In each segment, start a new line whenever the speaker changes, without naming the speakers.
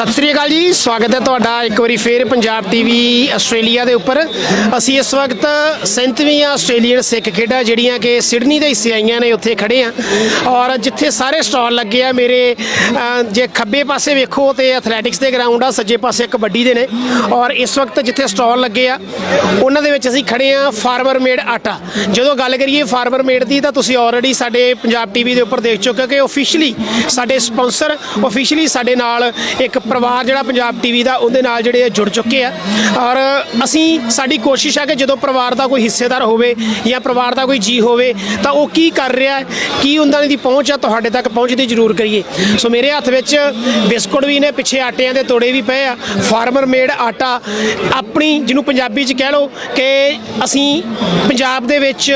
ਸਤਿ ਸ੍ਰੀ ਅਕਾਲ ਜੀ, ਸਵਾਗਤ ਹੈ ਤੁਹਾਡਾ ਇੱਕ ਵਾਰੀ ਫੇਰ ਪੰਜਾਬ ਟੀਵੀ ਆਸਟ੍ਰੇਲੀਆ ਦੇ ਉੱਪਰ। ਅਸੀਂ ਇਸ ਵਕਤ 37ਵੀਂ ਆਸਟ੍ਰੇਲੀਅਨ ਸਿੱਖ ਖੇਡਾਂ ਜਿਹੜੀਆਂ ਕਿ ਸਿਡਨੀ ਦੇ ਹਿੱਸੇ ਆਈਆਂ ਨੇ, ਉੱਥੇ ਖੜੇ ਆ ਔਰ ਜਿੱਥੇ ਸਾਰੇ ਸਟਾਲ ਲੱਗੇ ਆ, ਮੇਰੇ ਜੇ ਖੱਬੇ ਪਾਸੇ ਵੇਖੋ ਤੇ ਐਥਲੈਟਿਕਸ ਦੇ ਗਰਾਊਂਡ ਆ, ਸੱਜੇ ਪਾਸੇ ਕਬੱਡੀ ਦੇ ਨੇ। ਔਰ ਇਸ ਵਕਤ ਜਿੱਥੇ ਸਟਾਲ ਲੱਗੇ ਆ, ਉਹਨਾਂ ਦੇ ਵਿੱਚ ਅਸੀਂ ਖੜੇ ਆ ਫਾਰਮਰ ਮੇਡ ਆਟਾ। ਜਦੋਂ ਗੱਲ ਕਰੀਏ ਫਾਰਮਰ ਮੇਡ ਦੀ, ਤਾਂ ਤੁਸੀਂ ਆਲਰੇਡੀ ਸਾਡੇ ਪੰਜਾਬ ਟੀਵੀ ਦੇ ਉੱਪਰ ਦੇਖ ਚੁੱਕੇ ਹੋ ਕਿ ਆਫੀਸ਼ੀਅਲੀ ਸਾਡੇ ਸਪਾਂਸਰ ਆਫੀਸ਼ੀਅਲੀ ਸਾਡੇ ਨਾਲ ਇੱਕ ਪਰਿਵਾਰ ਜਿਹੜਾ ਪੰਜਾਬ ਟੀਵੀ ਦਾ ਉਹਦੇ ਨਾਲ ਜਿਹੜੇ ਆ ਜੁੜ ਚੁੱਕੇ ਆ। ਔਰ ਅਸੀਂ ਸਾਡੀ ਕੋਸ਼ਿਸ਼ ਹੈ ਕਿ ਜਦੋਂ ਪਰਿਵਾਰ ਦਾ ਕੋਈ ਹਿੱਸੇਦਾਰ ਹੋਵੇ ਜਾਂ ਪਰਿਵਾਰ ਦਾ ਕੋਈ ਜੀ ਹੋਵੇ ਤਾਂ ਉਹ ਕੀ ਕਰ ਰਿਹਾ ਹੈ ਕੀ ਉਹਨਾਂ ਦੀ ਪਹੁੰਚ ਆ ਤੁਹਾਡੇ ਤੱਕ ਪਹੁੰਚਦੀ ਜ਼ਰੂਰ ਕਰੀਏ। ਸੋ ਮੇਰੇ ਹੱਥ ਵਿੱਚ ਬਿਸਕੁਟ ਵੀ ਨੇ ਪਿੱਛੇ ਆਟਿਆਂ ਦੇ ਤੋੜੇ ਵੀ ਪਏ ਆ। ਫਾਰਮਰ ਮੇਡ ਆਟਾ ਆਪਣੀ ਜਿਹਨੂੰ ਪੰਜਾਬੀ ਚ ਕਹਿ ਲਓ ਕਿ ਅਸੀਂ ਪੰਜਾਬ ਦੇ ਵਿੱਚ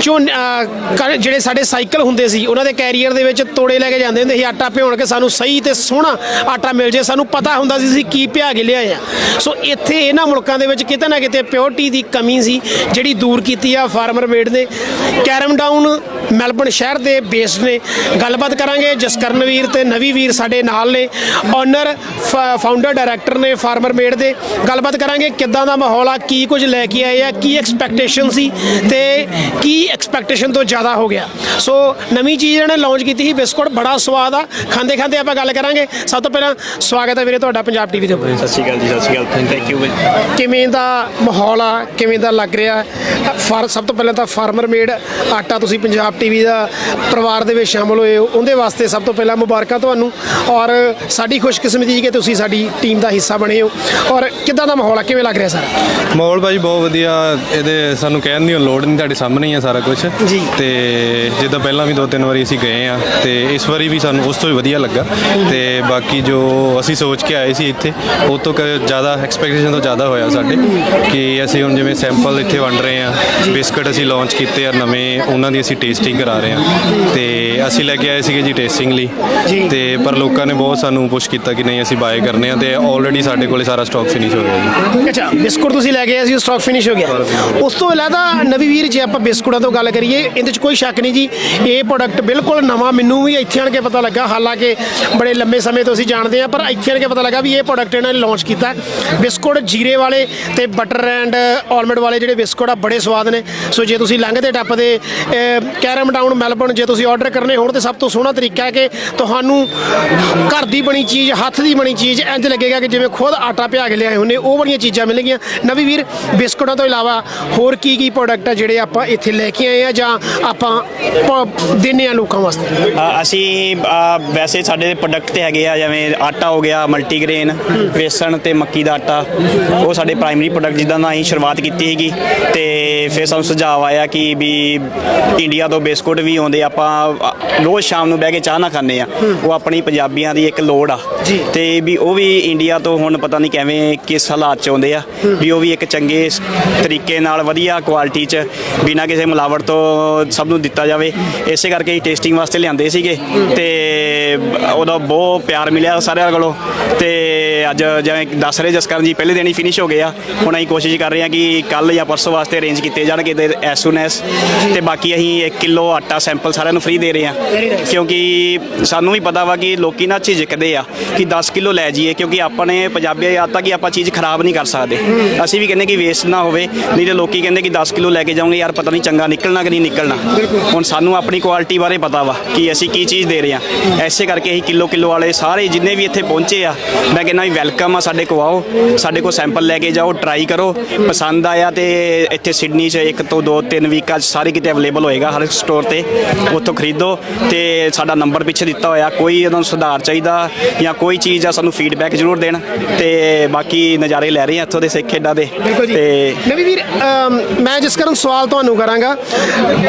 ਚੋਂ ਅਹ, ਜਿਹੜੇ ਸਾਡੇ ਸਾਈਕਲ ਹੁੰਦੇ ਸੀ ਉਹਨਾਂ ਦੇ ਕੈਰੀਅਰ ਦੇ ਵਿੱਚ ਤੋੜੇ ਲੈ ਕੇ ਜਾਂਦੇ ਹੁੰਦੇ ਸੀ ਆਟਾ ਭਿਉਣ ਕੇ ਸਾਨੂੰ ਸਹੀ ਤੇ ਸੋਹਣਾ ਆਟਾ ਮਿਲ ਜੇ, ਸਾਨੂੰ ਪਤਾ ਹੁੰਦਾ ਸੀ ਅਸੀਂ ਕੀ ਭਿਆ ਕੇ ਲਿਆਏ ਆ। ਸੋ ਇੱਥੇ ਇਹਨਾਂ ਮੁਲਕਾਂ ਦੇ ਵਿੱਚ ਕਿਤੇ ਨਾ ਕਿਤੇ ਪਿਓਰਟੀ ਦੀ ਕਮੀ ਸੀ, ਜਿਹੜੀ ਦੂਰ ਕੀਤੀ ਆ ਫਾਰਮਰ ਮੇਡ ਨੇ। ਕੈਰਮ ਡਾਊਨ ਮੈਲਬਨ ਸ਼ਹਿਰ ਦੇ ਬੇਸ ਨੇ। ਗੱਲਬਾਤ ਕਰਾਂਗੇ ਜਸਕਰਨ ਵੀਰ ਤੇ ਨਵੀ ਵੀਰ ਸਾਡੇ ਨਾਲ ਨੇ। ਓਨਰ ਫਾਊਂਡਰ ਡਾਇਰੈਕਟਰ ਨੇ ਫਾਰਮਰ ਮੇਡ ਦੇ। ਗੱਲਬਾਤ ਕਰਾਂਗੇ ਕਿੱਦਾਂ ਦਾ ਮਾਹੌਲ ਆ ਕੀ ਕੁਝ ਲੈ ਕੇ ਆਏ ਆ ਕੀ ਐਕਸਪੈਕਟੇਸ਼ਨ ਸੀ ਤੇ ਕੀ ਐਕਸਪੈਕਟੇਸ਼ਨ ਤੋਂ ਜ਼ਿਆਦਾ ਹੋ ਗਿਆ। ਸੋ ਨਵੀਂ ਚੀਜ਼ ਇਹਨਾਂ ਨੇ ਲਾਂਚ ਕੀਤੀ ਸੀ ਬਿਸਕੁਟ ਬੜਾ ਸਵਾਦ ਆ। ਖਾਂਦੇ ਖਾਂਦੇ ਆਪਾਂ ਗੱਲ ਕਰਾਂਗੇ। ਸਭ ਤੋਂ ਪਹਿਲਾਂ ਸਵਾਗਤ ਹੈ ਵੀਰੇ ਤੁਹਾਡਾ ਪੰਜਾਬ ਟੀਵੀ ਦੇ ਉੱਪਰ
ਸਤਿ ਸ਼੍ਰੀ ਅਕਾਲ ਜੀ ਸਤਿ ਸ਼੍ਰੀ ਅਕਾਲ। ਥੈਂਕ ਯੂ
ਕਿਵੇਂ ਦਾ ਮਾਹੌਲ ਆ ਕਿਵੇਂ ਦਾ ਲੱਗ ਰਿਹਾ? ਫਾਰ ਸਭ ਤੋਂ ਪਹਿਲਾਂ ਤਾਂ ਫਾਰਮਰ ਮੇਡ ਆਟਾ ਤੁਸੀਂ ਪੰਜਾਬ ਟੀਵੀ ਦਾ ਪਰਿਵਾਰ ਦੇ ਵਿੱਚ ਸ਼ਾਮਲ ਹੋਏ ਹੋ ਉਹਦੇ ਵਾਸਤੇ ਸਭ ਤੋਂ ਪਹਿਲਾਂ ਮੁਬਾਰਕਾਂ ਤੁਹਾਨੂੰ ਔਰ ਸਾਡੀ ਖੁਸ਼ਕਿਸਮਤੀ ਕਿ ਤੁਸੀਂ ਸਾਡੀ ਟੀਮ ਦਾ ਹਿੱਸਾ ਬਣੇ ਹੋ। ਔਰ ਕਿੱਦਾਂ ਦਾ ਮਾਹੌਲ ਆ? ਕਿਵੇਂ ਲੱਗ ਰਿਹਾ ਸਾਰਾ?
ਮਾਹੌਲ ਭਾਜੀ ਬਹੁਤ ਵਧੀਆ ਇਹਦੇ ਸਾਨੂੰ ਕਹਿਣ ਦੀ ਲੋੜ ਨਹੀਂ ਤੁਹਾਡੇ ਸਾਹਮਣੇ ਹੀ ਆ ਸਾਰਾ ਕੁਝ
ਜੀ।
ਤੇ ਜਿੱਦਾਂ ਪਹਿਲਾਂ ਵੀ ਦੋ ਤਿੰਨ ਵਾਰੀ ਅਸੀਂ ਗਏ ਆ ਤੇ ਇਸ ਵਾਰੀ ਵੀ ਸਾਨੂੰ ਉਸ ਤੋਂ ਵੀ ਵਧੀਆ ਲੱਗਾ। ਤੇ ਬਾਕੀ ਜੋ ਅਸੀਂ ਸੋਚ ਕੇ ਆਏ ਸੀ ਇੱਥੇ ਉਹ ਤੋਂ ਕ- ਜ਼ਿਆਦਾ ਐਕਸਪੈਕਟੇਸ਼ਨ ਤੋਂ ਜ਼ਿਆਦਾ ਹੋਇਆ ਸਾਡੇ ਕਿ ਅਸੀਂ ਹੁਣ ਜਿਵੇਂ ਸੈਂਪਲ ਇੱਥੇ ਵੰਡ ਰਹੇ ਆ ਬਿਸਕਟ ਅਸੀਂ ਲਾਂਚ ਕੀਤੇ ਆ ਨਵੇਂ ਉਹਨਾਂ ਦੀ ਅਸੀਂ ਟੇਸਟਿੰਗ ਕਰਾ ਰਹੇ ਆ ਤੇ ਅਸੀਂ ਲੈ ਕੇ ਆਏ ਸੀਗੇ ਜੀ ਟੇਸਟਿੰਗ ਲਈ। ਤੇ ਪਰ ਲੋਕਾਂ ਨੇ ਬਹੁਤ ਸਾਨੂੰ ਪੁਸ਼ ਕੀਤਾ ਕਿ ਨਹੀਂ ਅਸੀਂ ਬਾਏ ਕਰਨੇ ਆ ਤੇ ਆਲਰੇਡੀ ਸਾਡੇ ਕੋਲੇ ਸਾਰਾ ਸਟਾਕ ਫਿਨਿਸ਼ ਹੋ ਗਿਆ ਜੀ।
ਅੱਛਾ ਬਿਸਕੁਟ ਤੁਸੀਂ ਲੈ ਕੇ ਆਏ ਸੀ ਸਟਾਕ ਫਿਨਿਸ਼ ਹੋ ਗਿਆ। ਉਸ ਤੋਂ ਇਲਾਵਾ ਨਵੀਂ ਵੀਰ ਜੇ ਆਪਾਂ ਬਿਸਕੁਟਾਂ ਤੋਂ ਗੱਲ ਕਰੀਏ ਇਹਦੇ 'ਚ ਕੋਈ ਸ਼ੱਕ ਨਹੀਂ ਜੀ ਇਹ ਪ੍ਰੋਡਕਟ ਬਿਲਕੁਲ ਨਵਾਂ ਮੈਨੂੰ ਵੀ ਇੱਥੇ ਆਣ ਕੇ ਪਤਾ ਲੱਗਾ ਹਾਲਾਂਕਿ ਬੜੇ ਲੰਮੇ ਸਮੇਂ ਤੋਂ ਅਸੀਂ ਜਾਣਦੇ ਆ ਪਰ ਇੱਥੇ ਆਣ ਕੇ ਪਤਾ ਲੱਗਾ ਵੀ ਇਹ ਪ੍ਰੋਡਕਟ ਇਹਨਾਂ ਨੇ ਲਾਂਚ ਕੀਤਾ। ਹੈ। ਬਿਸਕੁਟ ਜੀਰੇ ਵਾਲੇ ਤੇ ਬਟਰ ਐਂਡ ਆਲਮੰਡ ਵਾਲੇ ਜਿਹੜੇ ਬਿਸਕੁਟ ਆ ਬੜੇ ਸਵਾਦ ਨੇ। ਸੋ ਜੇ ਤੁਸੀਂ ਲੰਘਦੇ ਟੱਪਦੇ ਕੈਰਮ ਡਾਊਨ ਮੈਲਬਨ ਜੇ ਤੁਸੀਂ ਆਰਡਰ ਕਰਨੇ ਹੋਣ ਤੇ ਸਭ ਤੋਂ ਸੋਹਣਾ ਤਰੀਕਾ ਹੈ ਕਿ ਤੁਹਾਨੂੰ ਘਰ ਦੀ ਬਣੀ ਚੀਜ਼, ਹੱਥ ਦੀ ਬਣੀ ਚੀਜ਼ ਇੰਜ ਲੱਗੇਗਾ ਕਿ ਜਿਵੇਂ ਖੁਦ ਆਟਾ ਪਿਆ ਕੇ ਲਿਆਏ ਹੁੰਦੇ, ਉਹ ਵਾਲੀਆਂ ਚੀਜ਼ਾਂ ਮਿਲਣਗੀਆਂ। ਨਵੀਂ ਵੀਰ, ਬਿਸਕੁਟਾਂ ਤੋਂ ਇਲਾਵਾ ਹੋਰ ਕੀ ਕੀ ਪ੍ਰੋਡਕਟ ਆ ਜਿਹੜੇ ਆਪਾਂ ਇੱਥੇ ਲੈ ਕੇ ਆਏ ਆ ਜਾਂ ਆਪਾਂ ਪ- ਦਿੰਨੇ ਆ ਲੋਕਾਂ ਵਾਸਤੇ?
ਅਸੀਂ ਵੈਸੇ ਸਾਡੇ ਪ੍ਰੋਡਕਟ ਤੇ ਹੈਗੇ ਆ, ਜਿਵੇਂ ਆਟਾ ਹੋ ਗਿਆ ਮਲਟੀਗ੍ਰੇਨ ਬੇਸਣ ਤੇ ਮੱਕੀ ਦਾ ਆਟਾ। ਉਹ ਸਾਡੇ ਪ੍ਰਾਇਮਰੀ ਪ੍ਰੋਡਕਟ ਜਿੱਦਾਂ ਦਾ ਅਸੀਂ ਸ਼ੁਰੂਆਤ ਕੀਤੀ ਸੀਗੀ। ਤੇ ਫਿਰ ਸਾਨੂੰ ਸੁਝਾਅ ਆਇਆ ਕਿ ਵੀ ਇੰਡੀਆ ਤੋਂ ਬਿਸਕੁਟ ਵੀ ਆਉਂਦੇ ਆਪਾਂ ਰੋਜ਼ ਸ਼ਾਮ ਨੂੰ ਬਹਿ ਕੇ ਚਾਹ ਨਾ ਖਾਂਦੇ ਆ। ਉਹ ਆਪਣੀ ਪੰਜਾਬੀਆਂ ਦੀ ਇੱਕ ਲੋੜ ਆ। ਤੇ ਵੀ ਉਹ ਵੀ ਇੰਡੀਆ ਤੋਂ ਹੁਣ ਪਤਾ ਨਹੀਂ ਕਿਵੇਂ ਕਿਸ ਹਾਲਾਤ ਚ ਆਉਂਦੇ ਆ। ਵੀ ਉਹ ਵੀ ਇੱਕ ਚੰਗੇ ਤਰੀਕੇ ਨਾਲ ਵਧੀਆ ਕੁਆਲਿਟੀ ਚ ਬਿਨਾਂ ਕਿਸੇ ਮਿਲਾਵਟ ਤੋਂ ਸਭ ਨੂੰ ਦਿੱਤਾ ਜਾਵੇ। ਇਸੇ ਕਰਕੇ ਹੀ ਟੇਸਟਿੰਗ ਵਾਸਤੇ ਲਿਆਂਦੇ ਸੀਗੇ। ਤੇ ਉਹਦਾ ਬਹੁਤ ਪਿਆਰ ਮਿਲਿਆ ਸਾਰਿਆਂ ਕੋਲੋਂ। ਤੇ ਅੱਜ ਜਿਵੇਂ ਦੱਸ ਰਹੇ ਜਸਕਰਨ ਜੀ ਪਹਿਲੇ ਦਿਨ ਹੀ ਫਿਨਿਸ਼ ਹੋ ਗਏ ਆ। ਹੁਣ ਅਸੀਂ ਕੋਸ਼ਿਸ਼ ਕਰ ਰਹੇ ਹਾਂ ਕਿ ਕੱਲ ਜਾਂ ਪਰਸੋਂ ਵਾਸਤੇ ਅਰੇਂਜ ਕੀਤੇ ਜਾਣਗੇ ਐਸ ਸੂਨ ਐਸ ਤੇ ਬਾਕੀ ਅਸੀਂ 1 ਕਿਲੋ ਆਟਾ ਸੈਂਪਲ ਸਾਰਿਆਂ ਨੂੰ ਫ੍ਰੀ ਦੇ ਰਹੇ
nice.
ਕਿਉਂਕਿ ਸਾਨੂੰ ਵੀ ਪਤਾ ਵਾ ਕਿ ਲੋਕੀ ਨਾ ਝਿਜਕਦੇ ਆ ਕਿ 10 ਕਿਲੋ ਲੈ ਜਾਈਏ, ਕਿਉਂਕਿ ਆਪਣੇ ਪੰਜਾਬੀ ਆਤਾ ਕਿ ਆਪਾਂ ਚੀਜ਼ ਖਰਾਬ ਨਹੀਂ ਕਰ ਸਕਦੇ। ਅਸੀਂ ਵੀ ਕਹਿੰਦੇ ਕਿ ਵੇਸਟ ਨਾ ਹੋਵੇ, ਨਹੀਂ ਤੇ ਲੋਕੀ ਕਹਿੰਦੇ ਕਿ 10 ਕਿਲੋ ਲੈ ਕੇ ਜਾਓਗੇ, ਯਾਰ ਪਤਾ ਨਹੀਂ ਚੰਗਾ ਨਿਕਲਣਾ ਕਿ ਨਹੀਂ ਨਿਕਲਣਾ। ਹੁਣ ਸਾਨੂੰ ਆਪਣੀ ਕੁਆਲਿਟੀ ਬਾਰੇ ਪਤਾ ਵਾ ਕਿ ਅਸੀਂ ਕੀ ਚੀਜ਼ ਦੇ ਰਹੇ ਆ। ਐਸੇ ਕਰਕੇ ਅਸੀਂ ਕਿਲੋ ਕਿਲੋ ਵਾਲੇ ਸਾਰੇ ਜਿੰਨੇ ਵੀ ਇੱਥੇ ਪਹੁੰਚੇ ਆ, ਮੈਂ ਕਹਿੰਦਾ ਵੀ ਵੈਲਕਮ ਆ ਸਾਡੇ ਕੋ ਆਓ, ਸਾਡੇ ਕੋ ਸੈਂਪਲ ਲੈ ਕੇ ਜਾਓ ਟਰਾਈ ਕਰੋ। ਪਸੰਦ ਆਇਆ ਤੇ ਇੱਥੇ ਸਿਡਨੀ 'ਚ ਇੱਕ ਤੋਂ ਦੋ ਤਿੰਨ ਵੀਕਾਂ 'ਚ ਸਾਰੇ ਕਿਤੇ ਅਵੇਲੇਬਲ ਹੋਏਗਾ ਹਰ ਸਟੋਰ ਤੇ। ਉੱਥੋਂ ਖਰੀਦੋ ਤੇ ਸਾਡਾ ਨੰਬਰ ਪਿੱਛੇ ਦਿੱਤਾ ਹੋਇਆ ਕੋਈ ਇਹਨਾਂ ਨੂੰ ਸੁਧਾਰ ਚਾਹੀਦਾ ਜਾਂ ਕੋਈ ਚੀਜ਼ ਆ ਸਾਨੂੰ ਫੀਡਬੈਕ ਜ਼ਰੂਰ ਦੇਣ। ਤੇ ਬਾਕੀ ਨਜ਼ਾਰੇ ਲੈ ਰਹੇ ਆ ਇੱਥੋਂ ਦੇ ਸਿੱਖ ਖੇਡਾਂ ਦੇ।
ਬਿਲਕੁਲ ਜੀ।
ਤੇ
ਨਵੀਂ ਵੀਰ ਅਮ, ਮੈਂ ਜਿਸ ਕਰਨ ਸਵਾਲ ਤੁਹਾਨੂੰ ਕਰਾਂਗਾ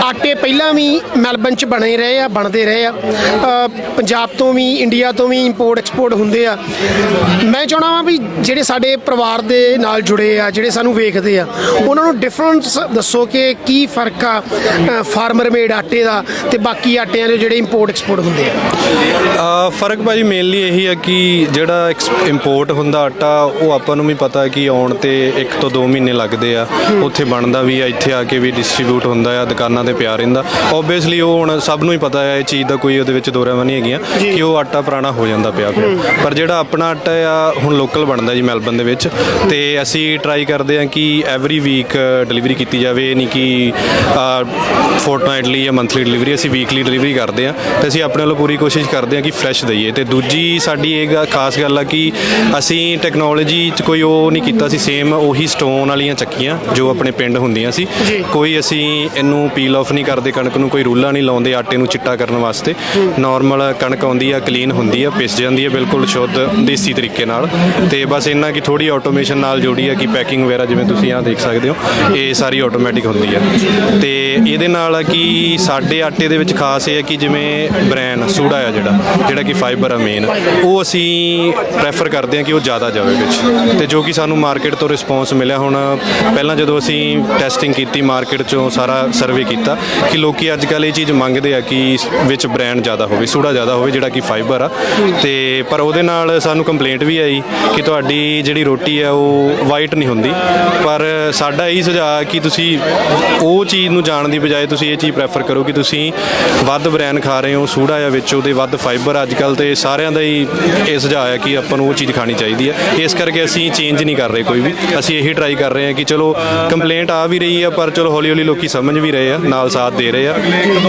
ਆਟੇ ਪਹਿਲਾਂ ਵੀ ਮੈਲਬਨ ਚ ਬਣੇ ਰਹੇ ਆ ਬਣਦੇ ਰਹੇ ਆ। ਅ, ਪੰਜਾਬ ਤੋਂ ਵੀ ਇੰਡੀਆ ਤੋਂ ਵੀ ਇੰਪੋਰਟ ਐਕਸਪੋਰਟ ਹੁੰਦੇ ਆ। ਮੈਂ ਚਾਹਣਾ ਵਾਂ ਵੀ ਜਿਹੜੇ ਸਾਡੇ ਪਰਿਵਾਰ ਦੇ ਨਾਲ ਜੁੜੇ ਆ ਜਿਹੜੇ ਸਾਨੂੰ ਵੇਖਦੇ ਆ ਉਹਨਾਂ ਨੂੰ ਡਿਫਰੈਂਸ ਦੱਸੋ ਕਿ ਕੀ ਫ਼ਰਕ ਆ ਫਾਰਮਰ ਮੇਡ ਆਟੇ ਦਾ ਤੇ ਬਾਕੀ ਆਟਿਆਂ ਆ ਨੇ ਜਿਹੜੇ ਇੰਪੋਰਟ ਐਕਸਪੋਰਟ ਹੁੰਦੇ ਆ?
ਅ, ਫ਼ਰਕ ਭਾਜੀ ਮੇਨਲੀ ਇਹੀ ਹੈ ਕਿ ਜਿਹੜਾ ਇੰਪੋਰਟ ਹੁੰਦਾ ਆਟਾ ਉਹ ਆਪਾਂ ਨੂੰ ਵੀ ਪਤਾ ਹੈ ਕਿ ਆਉਣ ਤੇ 1 ਤੋਂ 2 ਮਹੀਨੇ ਲੱਗਦੇ ਆ। ਉੱਥੇ ਬਣਦਾ ਵੀ ਆ ਇੱਥੇ ਆ ਕੇ ਵੀ ਡਿਸਟ੍ਰੀਬਿਊਟ ਹੁੰਦਾ ਆ ਦੁਕਾਨਾਂ ਤੇ ਪਿਆ ਰਹਿੰਦਾ। ਓਬਵੀਅਸਲੀ ਉਹ ਹੁਣ ਸਭ ਨੂੰ ਹੀ ਪਤਾ ਹੈ ਇਹ ਚੀਜ਼ ਦਾ ਕੋਈ ਉਹਦੇ ਵਿੱਚ ਦੋ ਰਾਵਾਂ ਨਹੀਂ ਹੈਗੀਆਂ ਕਿ ਉਹ ਆਟਾ ਪੁਰਾਣਾ ਹੋ ਜਾਂਦਾ ਪਿਆ ਫਿਰ। ਪਰ ਜਿਹੜਾ ਆਪਣਾ ਆਟਾ ਆ ਹੁਣ ਲੋਕਲ ਬਣਦਾ ਜੀ ਮੈਲਬਨ ਦੇ ਵਿੱਚ। ਤੇ ਅਸੀਂ ਟਰਾਈ ਕਰਦੇ ਆ ਕਿ ਐਵਰੀ ਵੀਕ ਡਿਲੀਵਰੀ ਕੀਤੀ ਜਾਵੇ ਨਹੀਂ ਕਿ ਫੋਰਟਨਾਈਟਲੀ ਜਾਂ ਮੰਥਲੀ ਡਿਲੀਵਰੀ ਅਸੀਂ ਵੀਕਲੀ ਡਿਲੀਵਰੀ ਕਰਦੇ ਆ ਤੇ ਅਸੀਂ ਆਪਣੇ ਵੱਲੋਂ ਪੂਰੀ ਕੋਸ਼ਿਸ਼ ਕਰਦੇ ਆ ਕਿ ਫਰੈਸ਼ ਦਈਏ ਤੇ ਦੂਜੀ ਸਾਡੀ ਇਹ ਗ- ਖਾਸ ਗੱਲ ਆ ਕਿ ਅਸੀਂ ਟੈਕਨੋਲੋਜੀ 'ਚ ਕੋਈ ਉਹ ਨਹੀਂ ਕੀਤਾ ਸੀ ਸੇਮ ਉਹੀ ਸਟੋਨ ਵਾਲੀਆਂ ਚੱਕੀਆਂ ਜੋ ਆਪਣੇ ਪਿੰਡ ਹੁੰਦੀਆਂ ਸੀ। ਕੋਈ ਅਸੀਂ ਇਹਨੂੰ ਪੀਲ ਆਫ ਨਹੀਂ ਕਰਦੇ ਕਣਕ ਨੂੰ ਕੋਈ ਰੂਲਾ ਨਹੀਂ ਲਾਉਂਦੇ ਆਟੇ ਨੂੰ ਚਿੱਟਾ ਕਰਨ ਵਾਸਤੇ। ਨਾਰਮਲ ਕਣਕ ਆਉਂਦੀ ਆ ਕਲੀਨ ਹੁੰਦੀ ਆ ਪਿਸ ਜਾਂਦੀ ਹੈ ਬਿਲਕੁਲ ਸ਼ੁੱਧ ਦੇਸੀ ਤਰੀਕੇ ਨਾਲ। ਤੇ ਬਸ ਇੰਨਾ ਕਿ ਥੋੜੀ ਆਟੋਮੇਸ਼ਨ ਨਾਲ ਜੋੜੀ ਆ ਕਿ ਪੈਕਿੰਗ ਵਗੈਰਾ ਜਿਵੇਂ ਤੁਸੀਂ ਆਹ ਦੇਖ ਸਕਦੇ ਹੋ ਇਹ ਸਾਰੀ ਆਟੋਮੈਟਿਕ ਹੁੰਦੀ ਆ। ਤੇ ਇਹਦੇ ਨਾਲ ਆ ਕਿ ਸਾਡੇ ਆਟੇ ਦੇ ਵਿੱਚ ਖਾਸ ਇਹ ਹੈ ਕਿ ਕਿ ਜਿਵੇਂ ਬ੍ਰੈਨ ਸੂੜਾ ਆ ਜਿਹੜਾ ਜਿਹੜਾ ਕਿ ਫਾਈਬਰ ਆ ਮੇਨ ਉਹ ਅਸੀਂ ਪ੍ਰੈਫਰ ਕਰਦੇ ਹਾਂ ਕਿ ਉਹ ਜ਼ਿਆਦਾ ਜਾਵੇ ਵਿੱਚ। ਤੇ ਜੋ ਕਿ ਸਾਨੂੰ ਮਾਰਕੀਟ ਤੋਂ ਰਿਸਪੌਂਸ ਮਿਲਿਆ ਹੁਣ, ਪਹਿਲਾਂ ਜਦੋਂ ਅਸੀਂ ਟੈਸਟਿੰਗ ਕੀਤੀ ਮਾਰਕੀਟ ਚੋਂ ਸਾਰਾ ਸਰਵੇ ਕੀਤਾ, ਕਿ ਲੋਕੀ ਅੱਜ ਕੱਲ੍ਹ ਇਹ ਚੀਜ਼ ਮੰਗਦੇ ਆ ਕਿ ਵਿੱਚ ਬ੍ਰੈਂਡ ਜ਼ਿਆਦਾ ਹੋਵੇ ਸੂੜਾ ਜ਼ਿਆਦਾ ਹੋਵੇ, ਜਿਹੜਾ ਕਿ ਫਾਈਬਰ ਆ। ਤੇ ਪਰ ਉਹਦੇ ਨਾਲ ਸਾਨੂੰ ਕੰਪਲੇਂਟ ਵੀ ਆਈ ਕਿ ਤੁਹਾਡੀ ਜਿਹੜੀ ਰੋਟੀ ਆ, ਉਹ ਵਾਈਟ ਨਹੀਂ ਹੁੰਦੀ। ਪਰ ਸਾਡਾ ਇਹੀ ਸੁਝਾਅ ਕਿ ਤੁਸੀਂ ਉਹ ਚੀਜ਼ ਨੂੰ ਜਾਣ ਦੀ ਬਜਾਏ ਤੁਸੀਂ ਇਹ ਚੀਜ਼ ਪ੍ਰੈਫਰ ਕਰੋ ਕਿ ਤੁਸੀਂ ਵੱਧ ਬ੍ਰੈਨ ਖਾ ਰਹੇ ਹੋ ਸੂੜਾ ਆ ਵਿੱਚ ਉਹਦੇ ਵੱਧ ਫਾਈਬਰ ਅੱਜ ਕੱਲ ਤੇ ਸਾਰਿਆਂ ਦਾ ਹੀ ਇਹ ਸੁਝਾਅ ਹੈ ਕਿ ਆਪਾਂ ਨੂੰ ਉਹ ਚੀਜ਼ ਖਾਣੀ ਚਾਹੀਦੀ ਹੈ। ਇਸ ਕਰਕੇ ਅਸੀਂ ਚੇਂਜ ਨਹੀਂ ਕਰ ਰਹੇ ਕੋਈ ਵੀ। ਅਸੀਂ ਇਹੀ ਟਰਾਈ ਕਰ ਰਹੇ ਹਾਂ ਕਿ ਚਲੋ ਕੰਪਲੇਂਟ ਆ ਵੀ ਰਹੀ ਆ ਪਰ ਚਲੋ ਹੌਲੀ ਹੌਲੀ ਲੋਕੀ ਸਮਝ ਵੀ ਰਹੇ ਆ ਨਾਲ ਸਾਥ ਦੇ ਰਹੇ ਆ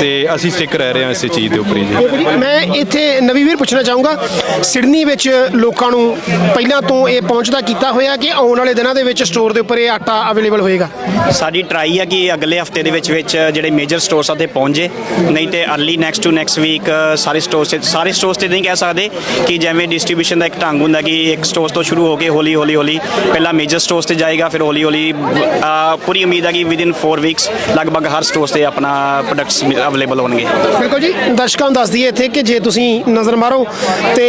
ਤੇ ਅਸੀਂ ਸਟਿਕ ਰਹਿ ਰਹੇ ਹਾਂ ਇਸੇ ਚੀਜ਼ ਦੇ ਉੱਪਰ ਹੀ ਜੀ।
ਮੈਂ ਇੱਥੇ ਨਵੀਂ ਵੀਰ ਪੁੱਛਣਾ ਚਾਹੂੰਗਾ ਸਿਡਨੀ ਵਿੱਚ ਲੋਕਾਂ ਨੂੰ ਪਹਿਲਾਂ ਤੋਂ ਇਹ ਪਹੁੰਚਦਾ ਕੀਤਾ ਹੋਇਆ ਕਿ ਆਉਣ ਵਾਲੇ ਦਿਨਾਂ ਦੇ ਵਿੱਚ ਸਟੋਰ ਦੇ ਉੱਪਰ ਇਹ ਆਟਾ ਅਵੇਲੇਬਲ ਹੋਏਗਾ?
ਸਾਡੀ ਟਰਾਈ ਹੈ ਕਿ ਅਗਲੇ ਹਫ਼ਤੇ ਦੇ ਵਿੱਚ ਵਿੱਚ ਜਿਹੜੇ ਮੇਜਰ ਸਟੋਰਸ ਆ ਤੇ ਪਹੁੰਚ। ਨਹੀਂ ਤੇ early next to next week ਸਾਰੇ ਸਟੋਰਸ ਤੇ ਸਾਰੇ ਸਟੋਰਸ ਤੇ ਨਹੀਂ ਕਹਿ ਸਕਦੇ ਕਿ ਜਿਵੇਂ ਡਿਸਟ੍ਰੀਬਿਊਸ਼ਨ ਦਾ ਇੱਕ ਢੰਗ ਹੁੰਦਾ ਕਿ ਇੱਕ ਸਟੋਰ ਤੋਂ ਸ਼ੁਰੂ ਹੋ ਕੇ ਹੌਲੀ ਹੌਲੀ ਹੌਲੀ ਪਹਿਲਾਂ ਮੇਜਰ ਸਟੋਰਸ ਤੇ ਜਾਏਗਾ, ਫਿਰ ਹੌਲੀ ਹੌਲੀ ਪੂਰੀ ਉਮੀਦ ਹੈ ਕਿ ਵਿਦਿਨ 4 ਵੀਕਸ ਲਗਭਗ ਹਰ ਸਟੋਰਸ ਤੇ ਆਪਣਾ ਪ੍ਰੋਡਕਟਸ ਅਵੇਲੇਬਲ ਹੋਣਗੇ।
ਬਿਲਕੁਲ ਜੀ, ਦਰਸ਼ਕਾਂ ਨੂੰ ਦੱਸ ਦਈਏ ਇੱਥੇ ਕਿ ਜੇ ਤੁਸੀਂ ਨਜ਼ਰ ਮਾਰੋ ਤੇ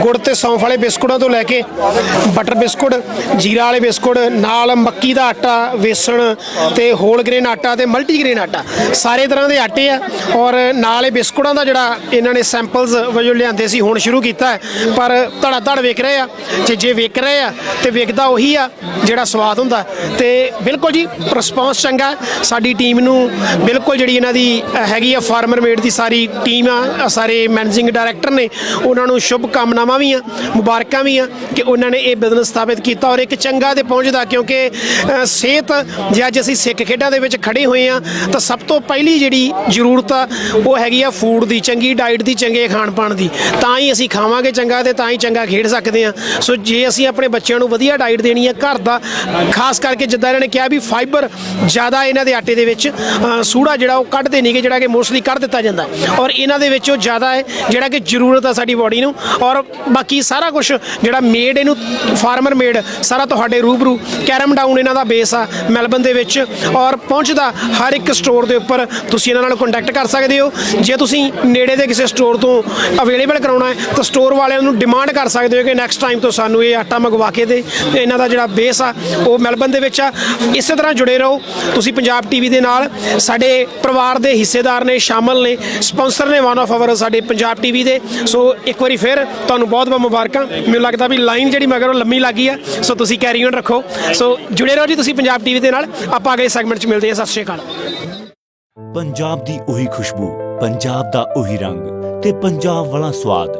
ਗੁੜ ਤੇ ਸੌਂਫ ਵਾਲੇ ਬਿਸਕੁਟਾਂ ਤੋਂ ਲੈ ਕੇ ਬਟਰ ਬਿਸਕੁਟ, ਜੀਰਾ ਵਾਲੇ ਬਿਸਕੁਟ, ਨਾਲ ਮੱਕੀ ਦਾ ਆਟਾ, ਵੇਸਣ ਤੇ ਹੋਲ ਗ੍ਰੇਨ ਆਟਾ ਤੇ ਮਲਟੀ ਗ੍ਰੇਨ ਆਟਾ, ਸਾਰੇ ਤਰ੍ਹਾਂ ਦੇ ਆਟੇ ਆ ਔਰ ਨਾਲ ਵਾਲੇ ਬਿਸਕੁਟਾਂ ਦਾ ਜਿਹੜਾ ਇਹਨਾਂ ਨੇ ਸੈਂਪਲਸ ਵਜੋਂ ਲਿਆਂਦੇ ਸੀ, ਹੁਣ ਸ਼ੁਰੂ ਕੀਤਾ ਪਰ ਧੜਾ ਧੜ ਵੇਖ ਰਹੇ ਆ, ਜੇ ਜੇ ਵੇਖ ਰਹੇ ਆ, ਤੇ ਵੇਖਦਾ ਉਹੀ ਆ ਜਿਹੜਾ ਸਵਾਦ ਹੁੰਦਾ। ਤੇ ਬਿਲਕੁਲ ਜੀ ਰਿਸਪੌਂਸ ਚੰਗਾ ਸਾਡੀ ਟੀਮ ਨੂੰ ਬਿਲਕੁਲ ਜਿਹੜੀ ਇਹਨਾਂ ਦੀ ਹੈਗੀ ਆ ਫਾਰਮਰ ਮੇਡ ਦੀ ਸਾਰੀ ਟੀਮ ਆ ਸਾਰੇ ਮੈਨੇਜਿੰਗ ਡਾਇਰੈਕਟਰ ਨੇ, ਉਹਨਾਂ ਨੂੰ ਸ਼ੁਭ ਕਾਮਨਾਵਾਂ ਵੀ ਆ, ਮੁਬਾਰਕਾਂ ਵੀ ਆ ਕਿ ਉਹਨਾਂ ਨੇ ਇਹ ਬਿਜ਼ਨਸ ਸਥਾਪਿਤ ਕੀਤਾ ਔਰ ਇੱਕ ਚੰਗਾ ਤੇ ਪਹੁੰਚਦਾ ਕਿਉਂਕਿ ਸਿਹਤ, ਜੇ ਅੱਜ ਅਸੀਂ ਸਿੱਖ ਖੇਡਾਂ ਦੇ ਵਿੱਚ ਖੜੇ ਹੋਏ ਆ, ਤਾਂ ਸਭ ਤੋਂ ਪਹਿਲੀ ਜਿਹੜੀ ਜ਼ਰੂਰਤ ਆ, ਉਹ ਹੈ ਹੈਗੀ ਆ ਫੂਡ ਦੀ, ਚੰਗੀ ਡਾਈਟ ਦੀ, ਚੰਗੇ ਖਾਣ ਪਾਣ ਦੀ। ਤਾਂ ਹੀ ਅਸੀਂ ਖਾਵਾਂਗੇ ਚੰਗਾ ਤੇ ਤਾਂ ਹੀ ਚੰਗਾ ਖੇਡ ਸਕਦੇ ਆ। ਸੋ ਜੇ ਅਸੀਂ ਆਪਣੇ ਬੱਚਿਆਂ ਨੂੰ ਵਧੀਆ ਡਾਈਟ ਦੇਣੀ ਹੈ ਘਰ ਦਾ, ਖਾਸ ਕਰਕੇ ਜਿੱਦਾਂ ਇਹਨਾਂ ਨੇ ਕਿਹਾ ਵੀ ਫਾਈਬਰ ਜ਼ਿਆਦਾ ਇਹਨਾਂ ਦੇ ਆਟੇ ਦੇ ਵਿੱਚ ਸੂੜਾ ਜਿਹੜਾ ਉਹ ਕੱਢਦੇ ਨਹੀਂਗੇ ਜਿਹੜਾ ਕਿ ਮੋਸਟਲੀ ਕੱਢ ਦਿੱਤਾ ਜਾਂਦਾ। ਔਰ ਇਹਨਾਂ ਦੇ ਵਿੱਚ ਉਹ ਜ਼ਿਆਦਾ ਹੈ, ਜਿਹੜਾ ਕਿ ਜ਼ਰੂਰਤ ਆ ਸਾਡੀ ਬਾਡੀ ਨੂੰ। ਔਰ ਬਾਕੀ ਸਾਰਾ ਕੁਝ ਜਿਹੜਾ ਮੇਡ ਇਹਨੂੰ ਫਾਰਮਰ ਮੇਡ ਸਾਰਾ ਤੁਹਾਡੇ ਰੂਬਰੂ, ਕੈਰਮ ਡਾਊਨ ਇਹਨਾਂ ਦਾ ਬੇਸ ਆ ਮੈਲਬਨ ਦੇ ਵਿੱਚ। ਔਰ ਪਹੁੰਚਦਾ ਹਰ ਇੱਕ ਸਟੋਰ ਦੇ ਉੱਪਰ, ਤੁਸੀਂ ਇਹਨਾਂ ਨਾਲ ਕੰਟੈਕਟ ਕਰ ਸਕਦੇ ਹੋ। ਜੇ ਤੁਸੀਂ ਨੇੜੇ ਦੇ ਕਿਸੇ ਸਟੋਰ ਤੋਂ ਅਵੇਲੇਬਲ ਕਰਾਉਣਾ ਹੈ, ਤਾਂ ਸਟੋਰ ਵਾਲਿਆਂ ਨੂੰ ਡਿਮਾਂਡ ਕਰ ਸਕਦੇ ਹੋ ਕਿ ਨੈਕਸਟ ਟਾਈਮ ਤੋਂ ਸਾਨੂੰ ਇਹ ਆਟਾ ਮੰਗਵਾ ਕੇ ਦੇ। ਤੇ ਇਹਨਾਂ ਦਾ ਜਿਹੜਾ ਬੇਸ ਆ, ਉਹ ਮੈਲਬਨ ਦੇ ਵਿੱਚ ਆ। ਇਸੇ ਤਰ੍ਹਾਂ ਜੁੜੇ ਰਹੋ। ਤੁਸੀਂ ਪੰਜਾਬ ਟੀਵੀ ਦੇ ਨਾਲ ਸਾਡੇ ਪਰਿਵਾਰ ਦੇ ਹਿੱਸੇਦਾਰ ਨੇ, ਸ਼ਾਮਲ ਨੇ ਸਪਾਂਸਰ ਨੇ ਵਨ ਆਫ ਆਵਰ ਸਾਡੇ ਪੰਜਾਬ ਟੀਵੀ ਦੇ। ਸੋ ਇੱਕ ਵਾਰੀ ਫਿਰ ਤੁਹਾਨੂੰ ਬਹੁਤ ਬਹੁਤ ਮੁਬਾਰਕਾਂ। ਮੈਨੂੰ ਲੱਗਦਾ ਵੀ ਲਾਈਨ ਜਿਹੜੀ ਮਗਰ ਉਹ ਲੰਮੀ ਲੱਗੀ ਆ, ਸੋ ਤੁਸੀਂ ਕੈਰੀ ਔਨ ਰੱਖੋ। ਸੋ ਜੁੜੇ ਰਹੋ ਜੀ ਤੁਸੀਂ ਪੰਜਾਬ ਟੀਵੀ ਦੇ ਨਾਲ। ਆਪਾਂ ਅਗਲੇ ਸੈਗਮੈਂਟ 'ਚ ਮਿਲਦੇ ਹਾਂ। ਸਤਿ ਸ਼੍ਰੀ ਅਕਾਲ।
ਪੰਜਾਬ ਦੀ ਉਹੀ ਖੁਸ਼ਬੂ, ਪੰਜਾਬ ਦਾ ਉਹੀ ਰੰਗ ਤੇ ਪੰਜਾਬ ਵਾਲਾ ਸਵਾਦ।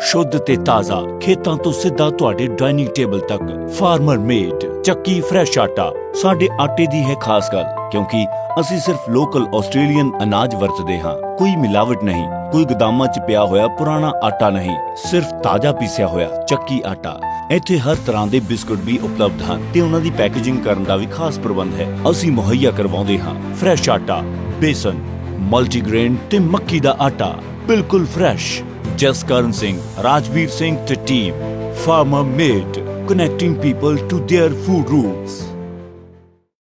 ਸ਼ੁੱਧ ਤੇ ਤਾਜ਼ਾ ਖੇਤਾਂ ਤੋਂ ਸਿੱਧਾ ਤੁਹਾਡੇ ਡਾਈਨਿੰਗ ਟੇਬਲ ਤੱਕ। ਫਾਰਮਰ ਮੇਡ, ਚੱਕੀ ਫਰੈਸ਼ ਆਟਾ, ਸਾਡੇ ਆਟੇ ਦੀ ਹੈ ਖਾਸ ਗੱਲ, ਕਿਉਂਕਿ ਅਸੀਂ ਸਿਰਫ ਲੋਕਲ ਆਸਟ੍ਰੇਲੀਅਨ ਅਨਾਜ ਵਰਤਦੇ ਹਾਂ। ਕੋਈ ਮਿਲਾਵਟ ਨਹੀਂ, ਕੋਈ ਗਦਾਮਾਂ 'ਚ ਪਿਆ ਹੋਇਆ ਪੁਰਾਣਾ ਆਟਾ ਨਹੀਂ, ਸਿਰਫ ਤਾਜ਼ਾ ਪੀਸਿਆ ਹੋਇਆ ਚੱਕੀ ਆਟਾ। ਇੱਥੇ ਹਰ ਤਰ੍ਹਾਂ ਦੇ ਬਿਸਕੁਟ ਵੀ ਉਪਲਬਧ ਹਨ ਤੇ ਉਹਨਾਂ ਦੀ ਪੈਕੇਜਿੰਗ ਕਰਨ ਦਾ ਵੀ ਖਾਸ ਪ੍ਰਬੰਧ ਹੈ। ਅਸੀਂ ਮੁਹੱਈਆ ਕਰਵਾਉਂਦੇ ਹਾਂ ਫਰੈਸ਼ ਆਟਾ ਬੇਸਨ ਮਲਟੀਗ੍ਰੇਨ ਤੇ ਮੱਕੀ ਦਾ ਆਟਾ ਬਿਲਕੁਲ ਫਰੈਸ਼ ਜਸਕਰਨ ਸਿੰਘ ਰਾਜਵੀਰ ਸਿੰਘ ਤੇ team farmer made connecting people to their food roots